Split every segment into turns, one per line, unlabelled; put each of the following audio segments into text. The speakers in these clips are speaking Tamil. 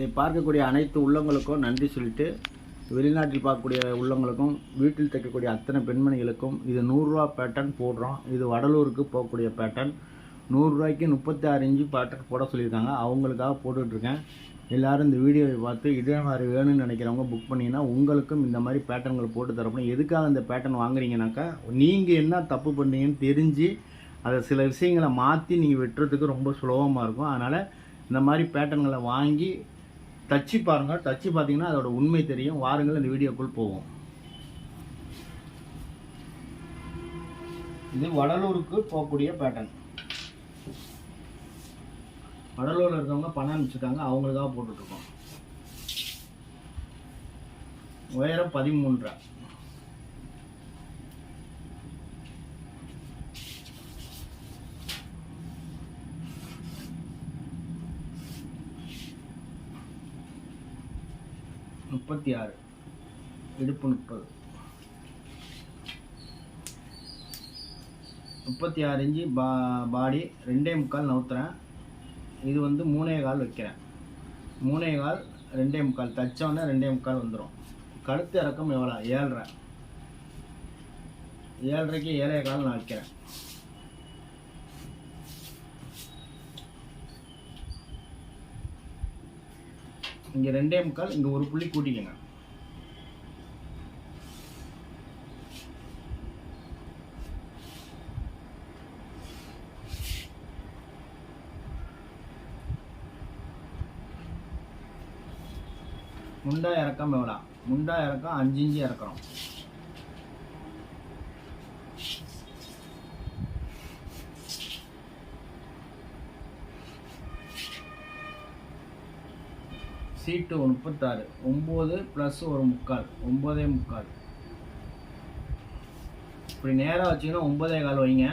இதை பார்க்கக்கூடிய அனைத்து உள்ளங்களுக்கும் நன்றி சொல்லிட்டு வெளிநாட்டில் பார்க்கக்கூடிய உள்ளங்களுக்கும் வீட்டில் தைக்கக்கூடிய அத்தனை பெண்மணிகளுக்கும் இது நூறுரூவா பேட்டர்ன் போடுறோம். இது வடலூருக்கு போகக்கூடிய பேட்டர்ன் நூறுரூவாய்க்கு முப்பத்தி ஆறு இன்ச்சு பேட்டர்ன் போட சொல்லியிருக்காங்க. அவங்களுக்காக போட்டுட்ருக்கேன். எல்லோரும் இந்த வீடியோவை பார்த்து இதே மாதிரி வேணும்னு நினைக்கிறவங்க புக் பண்ணிங்கன்னா உங்களுக்கும் இந்த மாதிரி பேட்டர்ன்கள் போட்டு தரப்படும். எதுக்காக இந்த பேட்டர்ன் வாங்குறீங்கனாக்கா நீங்கள் என்ன தப்பு பண்ணீங்கன்னு தெரிஞ்சு அதை சில விஷயங்களை மாற்றி நீங்கள் வெட்டுறதுக்கு ரொம்ப சுலபமாக இருக்கும். அதனால் இந்த மாதிரி பேட்டர்ன்களை வாங்கி தச்சு பாருங்கள் தச்சு பார்த்தீங்கன்னா அதோட உண்மை தெரியும். வாருங்கள் இந்த வீடியோக்குள் போவோம். இது வடலூருக்கு போகக்கூடிய பேட்டர்ன் வடலூரில் இருக்கவங்க பணம் அனுப்பிச்சிருக்காங்க. அவங்களுக்காக போட்டுட்ருக்கோம் உயரம் பதிமூன்றரை. முப்பத்தி ஆறு இடுப்பு முப்பது. முப்பத்தி ஆறு இஞ்சி பா பாடி ரெண்டே முக்கால் நவுத்துறேன். இது வந்து மூணே கால் வைக்கிறேன். மூணே கால் ரெண்டே முக்கால். தச்சோன்னே ரெண்டே முக்கால் வந்துடும் கழுத்து இறக்கம் எவ்வளோ ஏழ்ரை. ஏழரைக்கு ஏழே கால் நான் வைக்கிறேன். இங்கே ரெண்டே முக்கால் இங்கே ஒரு புள்ளி கூட்டிக்கங்க. முண்டா இறக்கம் எவ்வளோ? முண்டா இறக்கம் அஞ்சு இன்ச்சு இறக்குறோம். சீட்டு முப்பத்தாறு. ஒம்பது ப்ளஸ் ஒரு முக்கால். ஒம்பதே முக்கால். இப்படி நேராக வச்சிங்கன்னா ஒம்பதே கால் வைங்க.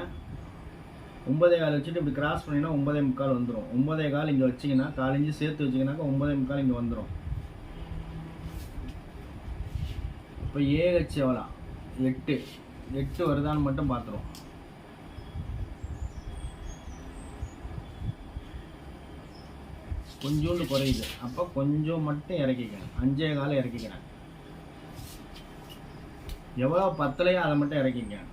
ஒம்பதே கால் வச்சுட்டு இப்படி கிராஸ் பண்ணிங்கன்னா ஒம்பதே முக்கால் வந்துடும் ஒம்பதே கால் இங்கே வச்சிங்கன்னா காலிஞ்சு சேர்த்து வச்சிங்கனாக்கா ஒம்பதே முக்கால் இங்கே வந்துடும் இப்போ ஏஹெச் எவ்வளோ? எட்டு. எட்டு வருதான்னு மட்டும் பார்த்துருவோம். கொஞ்சோண்டு குறையுது. அப்போ கொஞ்சம் மட்டும் இறக்கிக்கிறேன் அஞ்சே காலம் இறக்கிக்கிறேன் எவ்வளோ பத்தலையோ அதை மட்டும் இறக்கிக்க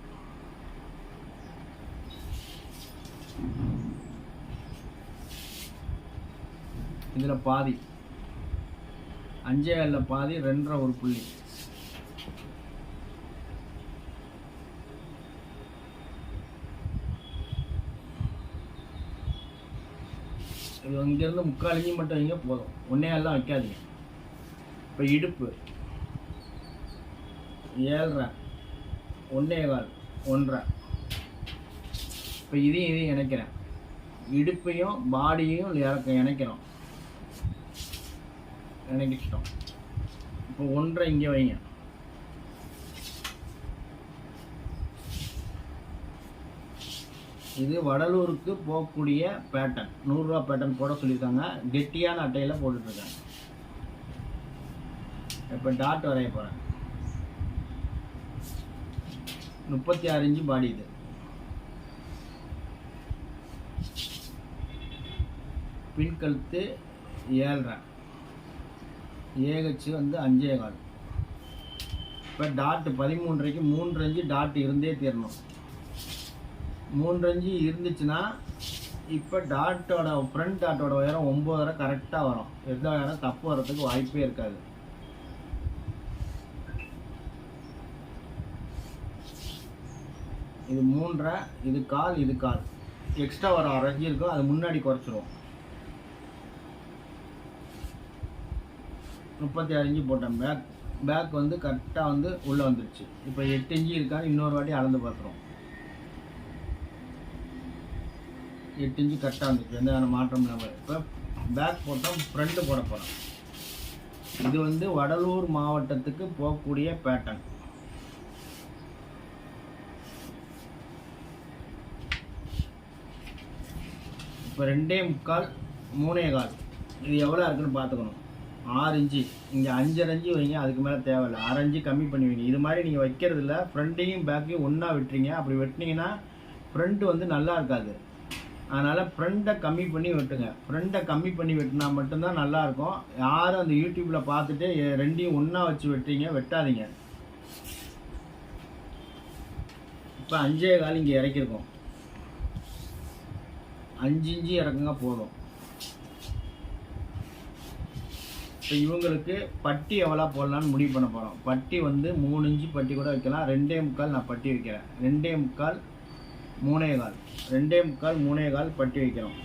இதில் பாதி. அஞ்சே காலில் பாதி ரெண்டரை ஒரு புள்ளி. இங்கேருந்து முக்கால் இஞ்சி மட்டும் வைங்க போதும். ஒன்றே எல்லாம் வைக்காதீங்க. இப்போ இடுப்பு. ஏழ்ரை. ஒன்றே கால். ஒன்றரை. இப்போ இதையும் இதையும் இணைக்கிறேன். இடுப்பையும் பாடியையும் இறக்க இணைக்கிறோம். இணைக்கிட்டோம். இப்போ ஒன்றரை இங்கே வைங்க. இது வடலூருக்கு போகக்கூடிய பேட்டர்ன் நூறுரூவா பேட்டர்ன் போட சொல்லியிருக்காங்க. கெட்டியான அட்டையில் போட்டுட்ருக்காங்க. இப்போ டாட் வரைய போகிறேன் முப்பத்தி ஆறு இன்ச்சு பாடி இது. பின் கழுத்து ஏழ்ரை. ஏகச்சு வந்து அஞ்சே கால். இப்போ டாட்டு பதிமூன்றைக்கு மூன்று அஞ்சு டாட் இருந்தே தீரணும். மூன்று அஞ்சு இருந்துச்சுன்னா இப்போ டாட்டோட ஃப்ரண்ட் டாட்டோட உயரம் ஒம்பதரை கரெக்டாக வரும். எந்த உயரம் தப்பு வர்றதுக்கு வாய்ப்பே இருக்காது. இது மூன்றரை இது கால் இது கால். எக்ஸ்ட்ரா வர அரைஞ்சி இருக்கும் அது முன்னாடி குறைச்சிரும் முப்பத்தி ஆறு இஞ்சி போட்டேன் பேக் பேக் வந்து கரெக்டாக வந்து உள்ளே வந்துடுச்சு இப்போ எட்டு இன்ச்சு இருக்கான்னு இன்னொரு வாட்டி அளந்து பார்த்துருவோம். எட்டு இன்ச்சு கரெக்டாக இருந்துச்சு. எந்த வித மாற்றம் இல்லாமல் இப்போ பேக் போட்டோம் ஃப்ரண்ட்டு போட போகிறோம் இது வந்து வடலூர் மாவட்டத்துக்கு போகக்கூடிய பேட்டர்ன் இப்போ ரெண்டே முக்கால் மூணே கால். இது எவ்வளோ இருக்குன்னு பார்த்துக்கணும். ஆறு இன்ச்சு. இங்கே அஞ்சரை இன்ச்சு வைங்க அதுக்கு மேலே தேவையில்லை. ஆறு இன்ச்சு கம்மி பண்ணுவீங்க இது மாதிரி நீங்கள் வைக்கிறது இல்லை ஃப்ரண்ட்டையும் பேக்கையும் ஒன்றா விட்டுறீங்க அப்படி வெட்டினீங்கன்னா ஃப்ரண்ட்டு வந்து நல்லா இருக்காது. அதனால் ஃப்ரெண்டை கம்மி பண்ணி வெட்டுங்க. ஃப்ரெண்டை கம்மி பண்ணி வெட்டினா மட்டும்தான் நல்லாயிருக்கும். யாரும் அந்த யூடியூப்பில் பார்த்துட்டு ரெண்டையும் ஒன்றா வச்சு வெட்டுறீங்க வெட்டாதீங்க. இப்போ அஞ்சே கால் இங்கே இறக்கிருக்கோம். அஞ்சு இஞ்சி இறக்குங்க போதும். இப்போ இவங்களுக்கு பட்டி எவ்வளோ போடலான்னு முடிவு பண்ண போகிறோம் பட்டி வந்து மூணு இன்ச்சு பட்டி கூட வைக்கலாம். ரெண்டே முக்கால் நான் பட்டி வைக்கிறேன். ரெண்டே முக்கால் மூணே கால். ரெண்டே முக்கால் மூணே கால் பட்டி வைக்கிறோம்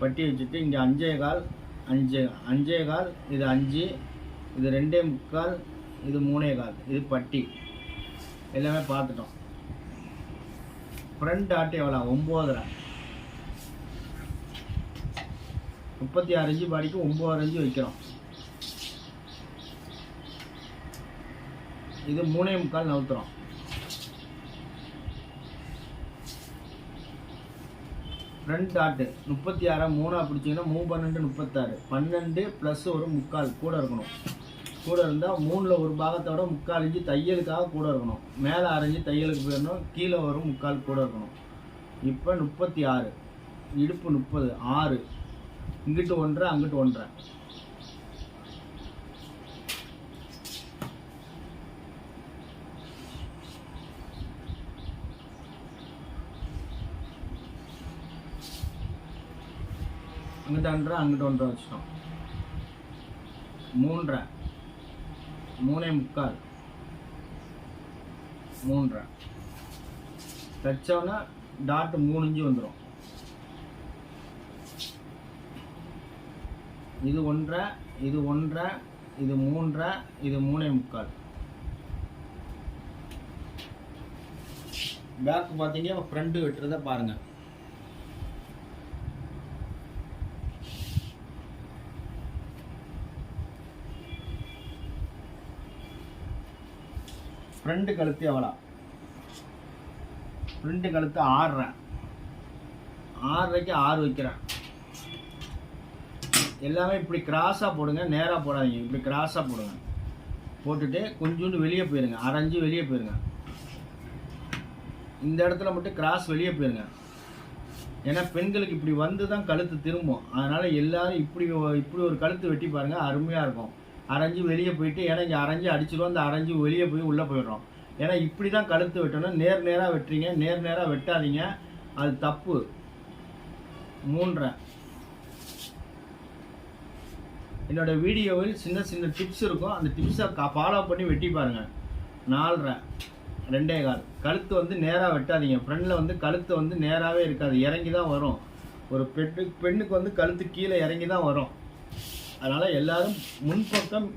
பட்டி வச்சுட்டு இங்கே அஞ்சே கால் அஞ்சு அஞ்சே கால் இது அஞ்சு இது ரெண்டே முக்கால் இது மூணே கால் இது பட்டி. எல்லாமே பார்த்துட்டோம். ஃப்ரண்ட் ஆட்டு எவ்வளோ? ஒம்போதரை. முப்பத்தி ஆறு இன்ச்சு பாடிக்கு ஒம்பது இன்ச்சு வைக்கிறோம். இது மூணே முக்கால் நவுத்துறோம். ஃப்ரண்ட் டாட்டு முப்பத்தி ஆறாக மூணாக பிடிச்சிங்கன்னா மூணு பன்னெண்டு முப்பத்தாறு. பன்னெண்டு ப்ளஸ் ஒரு முக்கால் கூட இருக்கணும். கூட இருந்தால் மூணில் ஒரு பாகத்தோட முக்கால் இஞ்சி தையலுக்காக கூட இருக்கணும். மேலே அரைஞ்சி தையலுக்கு போயிடணும். கீழே வரும் முக்கால் கூட இருக்கணும். இப்போ முப்பத்தி ஆறு. இடுப்பு முப்பது ஆறு. இங்கிட்டு ஒன்றரை அங்கிட்டு ஒன்றரை. அங்கிட்ட ஒன்றரை அங்கிட்டு ஒன்றரை வச்சிட்டோம். மூன்றரை. மூணே முக்கால். மூன்றரை. தைச்சோன்னா டாட் மூணு இஞ்சி வந்துடும் இது ஒன்றரை இது ஒன்றரை இது மூன்றரை இது மூணே முக்கால். பேக் பார்த்தீங்கன்னா ஃப்ரெண்டு வெட்டுறத பாருங்க. ஃப்ரெண்டு கழுத்து எவ்வளோ ஃப்ரெண்டு கழுத்து ஆறுறேன் ஆறரைக்கு ஆறு வைக்கிறேன். எல்லாமே இப்படி கிராஸாக போடுங்க நேராக போடாதீங்க. இப்படி கிராஸாக போடுங்க. போட்டுட்டு கொஞ்சோண்டு வெளியே போயிருங்க. அரைஞ்சி வெளியே போயிருங்க. இந்த இடத்துல மட்டும் கிராஸ் வெளியே போயிருங்க. ஏன்னா பெண்களுக்கு இப்படி வந்து தான் கழுத்து திரும்பும். அதனால் எல்லோரும் இப்படி இப்படி ஒரு கழுத்து வெட்டி பாருங்கள் அருமையாக இருக்கும். அரைஞ்சு வெளியே போயிட்டு ஏன்னா இங்கே அரைஞ்சு அடிச்சிடும் அந்த அரைஞ்சு வெளியே போய் உள்ளே போயிடுறோம். ஏன்னா இப்படி தான் கழுத்து வெட்டணும். நேர் நேராக வெட்டுறீங்க நேர் நேராக வெட்டாதீங்க. அது தப்பு. மூன்றரை. என்னோட வீடியோவில் சின்ன சின்ன டிப்ஸ் இருக்கும். அந்த டிப்ஸை ஃபாலோ பண்ணி வெட்டி பாருங்கள் நாலரை. ரெண்டே கால். கழுத்து வந்து நேராக வெட்டாதீங்க. ஃப்ரண்டில் வந்து கழுத்து வந்து நேராகவே இருக்காது. இறங்கி தான் வரும். ஒரு பெண்ணு பெண்ணுக்கு வந்து கழுத்து கீழே இறங்கி தான் வரும். அதனால் எல்லாரும் முன்பக்கம்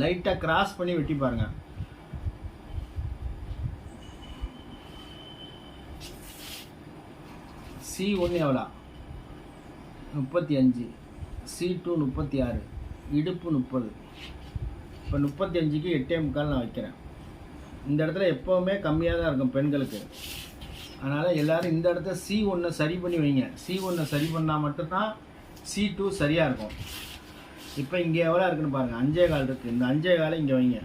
லைட்டாக கிராஸ் பண்ணி வெட்டி பாருங்கள் சி ஒன்று எவ்வளோ? முப்பத்தி அஞ்சு. சி டூ முப்பத்தி ஆறு. இடுப்பு முப்பது. இப்போ முப்பத்தி அஞ்சுக்கு எட்டே முக்கால் நான் வைக்கிறேன். இந்த இடத்துல எப்போவுமே கம்மியாக தான் இருக்கும் பெண்களுக்கு. அதனால் எல்லாரும் இந்த இடத்த சி ஒன்றை சரி பண்ணி வைங்க. சி ஒன்றை சரி பண்ணால் மட்டும்தான் சி டூ சரியாக இருக்கும். இப்போ இங்கே எவ்வளோ இருக்குன்னு பாருங்கள் அஞ்சே கால் இருக்குது இந்த அஞ்சே காலை இங்கே வைங்க.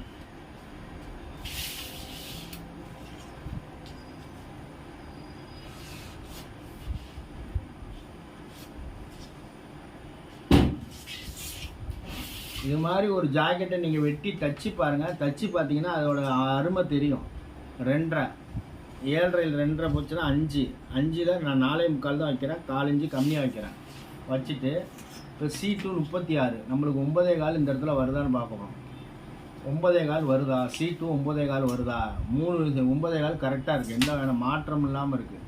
இது மாதிரி ஒரு ஜாக்கெட்டை நீங்கள் வெட்டி தச்சு பாருங்கள் தச்சு பார்த்தீங்கன்னா அதோட அருமை தெரியும். ரெண்டரை. ஏழரையில் ரெண்டரை போச்சுன்னா அஞ்சு. அஞ்சில் நான் நாலே முக்கால் தான் வைக்கிறேன். காலஞ்சு கம்மியாக வைக்கிறேன். வச்சுட்டு இப்போ சி டூ முப்பத்தி ஆறு நம்மளுக்கு ஒன்பதே கால் இந்த இடத்துல வருதான்னு பார்க்கணும் ஒன்பதே கால் வருதா? சி டூ ஒன்பதே கால் வருதா? மூணு ஒன்பதே கால் கரெக்டாக இருக்குது எந்த வேணும் மாற்றம் இல்லாமல் இருக்குது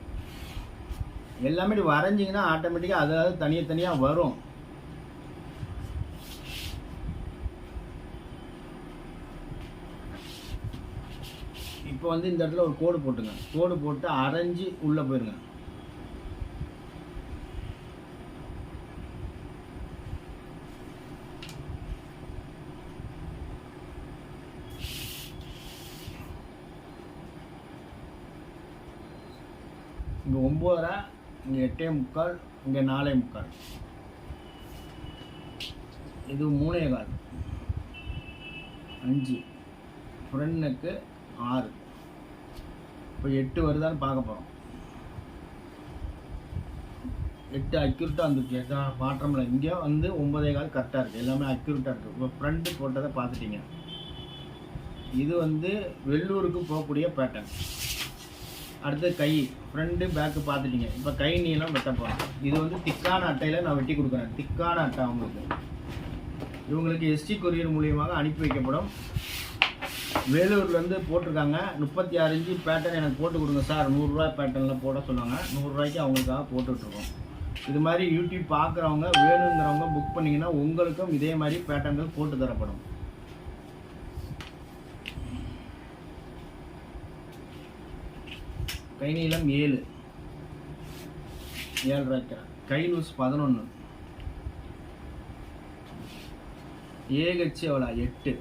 எல்லாமே வரைஞ்சிங்கன்னா ஆட்டோமேட்டிக்காக அதாவது தனியாக தனியாக வரும். இப்போ வந்து இந்த இடத்துல ஒரு கோடு போட்டுங்க. கோடு போட்டு அரைஞ்சு உள்ளே போயிருங்க. இங்கே ஒம்போதரை இங்கே எட்டே முக்கால் இங்கே நாலே முக்கால். இது மூணே கால். அஞ்சு. ஃப்ரெண்டுக்கு ஆறு. இப்போ எட்டு வருதான்னு பார்க்க போகிறோம் எட்டு அக்யூரட்டாக வந்துருக்கு எதா மாற்றம் இங்கே வந்து ஒம்பதே கால் கரெக்டாக இருக்குது எல்லாமே அக்யூரட்டாக இருக்குது இப்போ ஃப்ரண்ட்டு போட்டதை பார்த்துட்டீங்க. இது வந்து வெள்ளூருக்கு போகக்கூடிய பேட்டர்ன் அடுத்து கை. ஃப்ரண்ட்டு பேக்கு பார்த்துட்டீங்க. இப்போ கை நீளம் வெட்ட போகிறோம் இது வந்து திக்கான அட்டையில் நான் வெட்டி கொடுக்குறேன். திக்கான அட்டை அவங்களுக்கு இவங்களுக்கு எஸ்டி கொரியர் மூலியமாக அனுப்பி வைக்கப்படும். வேலூர்லேருந்து போட்டிருக்காங்க. முப்பத்தி ஆறு இன்ச்சு பேட்டர்ன் எனக்கு போட்டு கொடுங்க சார் நூறுரூவா பேட்டர்னில் போட சொன்னாங்க. நூறுரூவாய்க்கு அவங்களுக்காக போட்டுட்ருக்கோம் இது மாதிரி யூடியூப் பார்க்குறவங்க வேணுங்கிறவங்க புக் பண்ணிங்கன்னா உங்களுக்கும் இதே மாதிரி பேட்டர்ன்கள் போட்டு தரப்படும். கை நீளம் ஏழு. ஏழு வைக்கிறேன் கை லூஸ் பதினொன்று ஏகச்சி எவ்வளோ? எட்டு.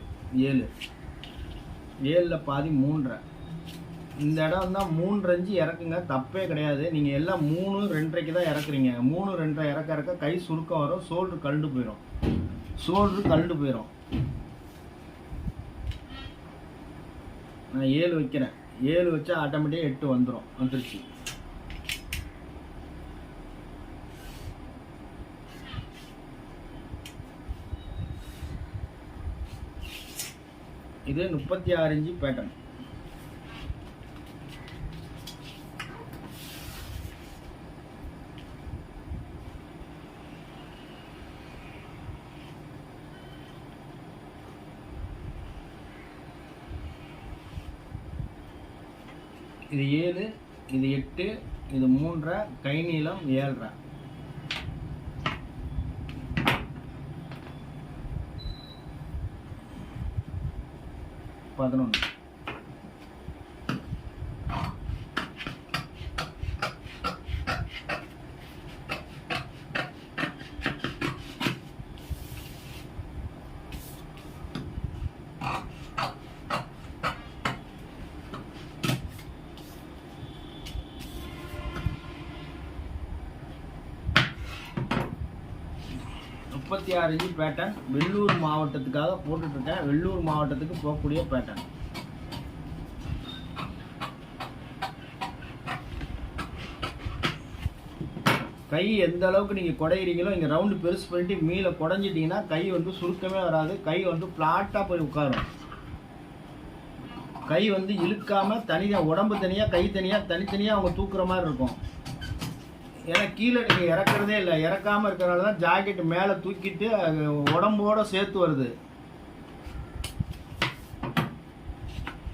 ஏழு. ஏழில் பாதி மூன்றரை. இந்த இடம் தான் மூன்று அஞ்சு இறக்குங்க. தப்பே கிடையாது. நீங்கள் எல்லாம் மூணு ரெண்டரைக்கு தான் இறக்குறீங்க. மூணு ரெண்டரை இறக்க இறக்க கை சுருக்கம் வரும். சோல்ட்ரு கழுண்டு போயிடும் சோல்ட்ரு கழுண்டு போயிடும் நான் ஏழு வைக்கிறேன். ஏழு வச்சா ஆட்டோமேட்டிக்காக எட்டு வந்துடும் வந்துருச்சு. இது முப்பத்தி ஆறு இன்ச்சு பேட்டர்ன் இது ஏழு இது எட்டு இது மூன்றரை கை நீளம் ஏழரை. பதினொன்று. இருபத்தி ஆறு இன்ச்சு பேட்டர்ன் வெள்ளூர் மாவட்டத்துக்காக போட்டுட்ருக்கேன். வெள்ளூர் மாவட்டத்துக்கு போகக்கூடிய பேட்டர்ன் கை எந்த அளவுக்கு நீங்கள் குடையிறீங்களோ இங்கே ரவுண்டு பெருசு பண்ணிட்டு மீளை குடஞ்சிட்டிங்கன்னா கை வந்து சுருக்கமே வராது. கை வந்து ஃப்ளாட்டாக போய் உட்காரும். கை வந்து இழுக்காமல் தனியாக உடம்பு தனியாக கை தனியாக தனித்தனியாக அவங்க தூக்குற மாதிரி இருக்கும். ஏன்னா கீழே நீங்கள் இறக்குறதே இல்லை. இறக்காமல் இருக்கிறனால தான் ஜாக்கெட் மேலே தூக்கிட்டு அது உடம்போட சேர்த்து வருது.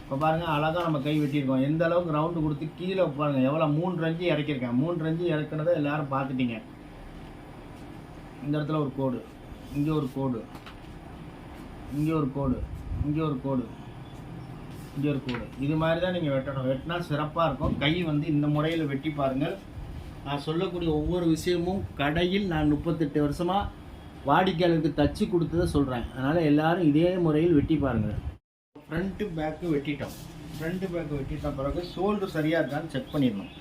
இப்போ பாருங்கள் அழகாக நம்ம கை வெட்டியிருக்கோம். எந்த அளவுக்கு ரவுண்டு கொடுத்து கீழே பாருங்கள் எவ்வளோ மூணு ரஞ்சு இறக்கியிருக்கேன். மூணு ரஞ்சு இறக்குனதை எல்லாரும் பார்த்துட்டீங்க. இந்த இடத்துல ஒரு கோடு. இங்கே ஒரு கோடு. இங்கே ஒரு கோடு. இங்கே ஒரு கோடு. இங்கே ஒரு கோடு. இது மாதிரி தான் நீங்கள் வெட்டணும். வெட்டினா சிறப்பாக இருக்கும். கை வந்து இந்த முறையில் வெட்டி பாருங்கள். நான் சொல்லக்கூடிய ஒவ்வொரு விஷயமும் கடையில் நான் முப்பத்தெட்டு வருஷமாக வாடிக்கையாளருக்கு தச்சு கொடுத்ததை சொல்கிறேன் அதனால் எல்லாரும் இதே முறையில் வெட்டி பாருங்கள் ஃப்ரண்ட்டு பேக்கு வெட்டிட்டோம். ஃப்ரண்ட்டு பேக்கு வெட்டிட்ட பிறகு ஷோல்டர் சரியாக இருக்கான்னு செக் பண்ணிடணும்.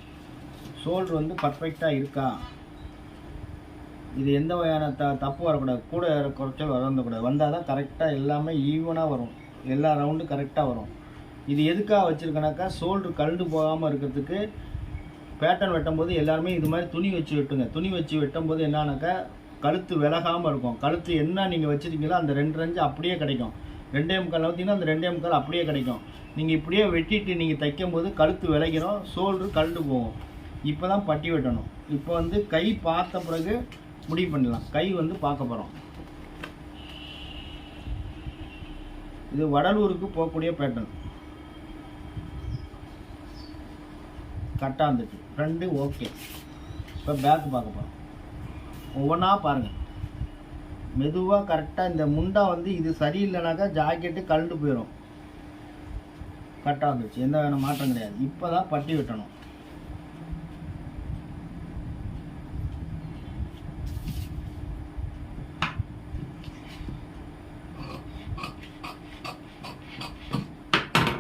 ஷோல்டர் வந்து பர்ஃபெக்டாக இருக்கா? இது எந்த வகையான த தப்பு வரக்கூடாது. கூட குறைச்சல் வரக்கூடாது வந்தால் தான் கரெக்டாக எல்லாமே ஈவனாக வரும். எல்லா ரவுண்டும் கரெக்டாக வரும். இது எதுக்காக வச்சுருக்கனாக்கா ஷோல்டர் கழுண்டு போகாமல் இருக்கிறதுக்கு பேட்டர்ன் வெட்டும்போது எல்லாருமே இது மாதிரி துணி வச்சு வெட்டுங்க. துணி வச்சு வெட்டும்போது என்னன்னாக்கா கழுத்து விலகாமல் இருக்கும். கழுத்து என்ன நீங்கள் வச்சுருக்கீங்களோ அந்த ரெண்டு ரெஞ்சு அப்படியே கிடைக்கும். ரெண்டே முக்கால் நவுத்திங்கன்னா அந்த ரெண்டே முக்கால் அப்படியே கிடைக்கும். நீங்கள் இப்படியே வெட்டிட்டு நீங்கள் தைக்கும் போது கழுத்து விளைகிறோம் ஷோல்டர் கழுண்டு போகும். இப்போ தான் பட்டி வெட்டணும். இப்போ வந்து கை பார்த்த பிறகு முடிவு பண்ணிடலாம். கை வந்து பார்க்க போகிறோம் இது வடலூருக்கு போகக்கூடிய பேட்டர்ன் கரெக்டாக இருந்துச்சு ஃப்ரண்ட்டு ஓகே இப்போ பேக் பார்க்க போகிறோம் ஒவ்வொன்றா பாருங்கள் மெதுவாக கரெக்டாக இந்த முண்டா வந்து இது சரியில்லைனாக்கா ஜாக்கெட்டு கழண்டு போயிடும் கரெக்டாக வந்துச்சு எந்த வேணும் மாற்றம் கிடையாது. இப்போ தான் பட்டி வெட்டணும்.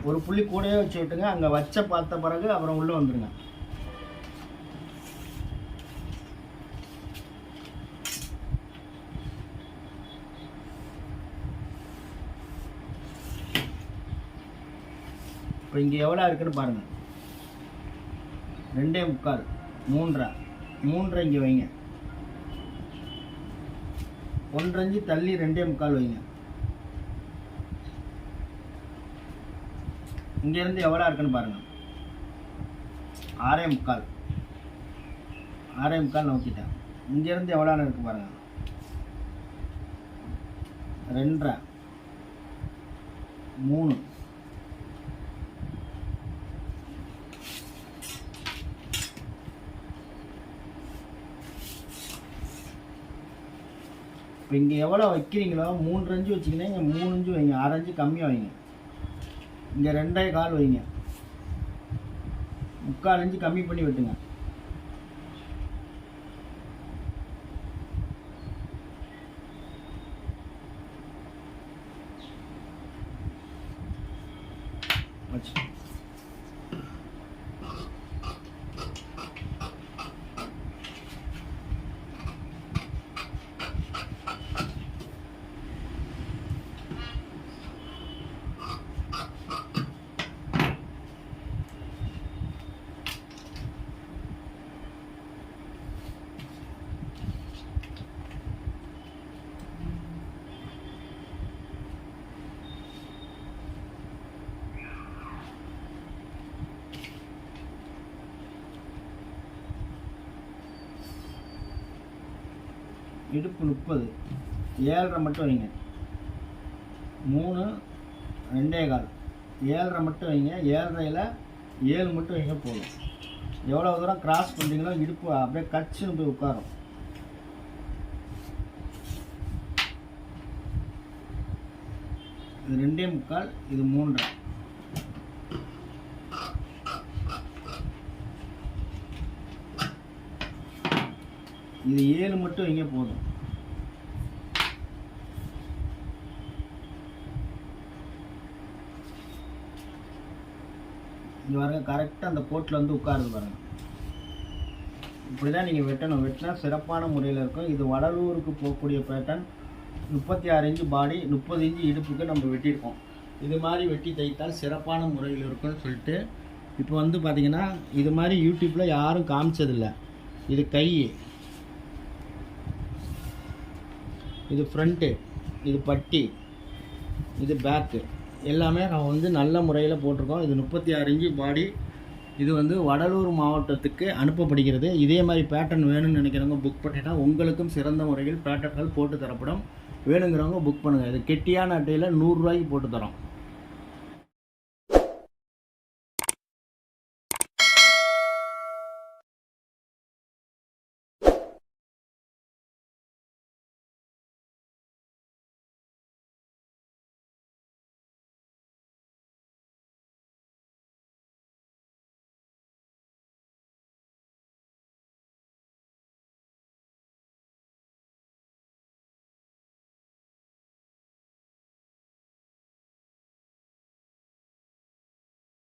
ஒரு புள்ளி கூடவே வச்சு விட்டுங்க அங்கே வச்ச பார்த்த பிறகு அப்புறம் உள்ளே வந்துருங்க. இப்போ இங்கே எவ்வளோ இருக்குன்னு பாருங்கள் ரெண்டே முக்கால் மூன்றரை மூன்றரை இங்கே வைங்க. ஒன்றஞ்சு தள்ளி ரெண்டே முக்கால் வைங்க. இங்கேருந்து எவ்வளோ இருக்குன்னு பாருங்கள் ஆறே முக்கால். ஆறே முக்கால் நோக்கிட்டேன். இங்கேருந்து எவ்வளோ இருக்கு பாருங்கள் ரெண்டரை. மூணு. இப்போ இங்கே எவ்வளோ வைக்கிறீங்களோ? மூன்று அஞ்சு வச்சிங்கன்னா இங்கே மூணு அஞ்சு வைங்க. அரை கம்மியாக வைங்க. இங்கே ரெண்டே கால் வைங்க. முக்கால் அஞ்சு கம்மி பண்ணி வெட்டுங்க வச்சு இடுப்பு முப்பது. ஏழரை மட்டும் வைங்க. மூணு ரெண்டே கால். ஏழரை மட்டும் வைங்க. ஏழரையில் ஏழு மட்டும் வைங்க போதும். எவ்வளோ தூரம் கிராஸ் பண்ணுறீங்களோ இடுப்பு அப்படியே கச்சுன்னு போய் உட்காரும். இது ரெண்டே முக்கால் இது மூன்றரை. இது ஏழு மட்டும் இங்கே போதும். இங்கே வர கரெக்டாக அந்த கோட்டில் வந்து உட்காருது பாருங்கள் இப்படி தான் நீங்கள் வெட்டணும். வெட்டினா சிறப்பான முறையில் இருக்கும். இது வடலூருக்கு போகக்கூடிய பேட்டர்ன் முப்பத்தி ஆறு இன்ச்சு பாடி முப்பது இன்ச்சு இடுப்புக்கு நம்ம வெட்டியிருக்கோம். இது மாதிரி வெட்டி தைத்தால் சிறப்பான முறையில் இருக்கும்னு சொல்லிட்டு இப்போ வந்து பார்த்தீங்கன்னா இது மாதிரி யூடியூப்பில் யாரும் காமிச்சதில்லை. இது கை. இது ஃப்ரண்ட்டு இது பட்டி இது பேக்கு எல்லாமே நான் வந்து நல்ல முறையில் போட்டிருக்கோம். இது முப்பத்தி ஆறு இன்ச்சு பாடி இது வந்து வடலூர் மாவட்டத்துக்கு அனுப்பப்படுகிறது. இதே மாதிரி பேட்டர்ன் வேணும்னு நினைக்கிறவங்க புக் பண்ணிட்டா உங்களுக்கும் சிறந்த முறையில் பேட்டர்ன்கள் போட்டு தரப்படும். வேணுங்கிறவங்க புக் பண்ணுங்கள் இது கெட்டியான அட்டையில் நூறுரூவாய்க்கு போட்டு தரோம்.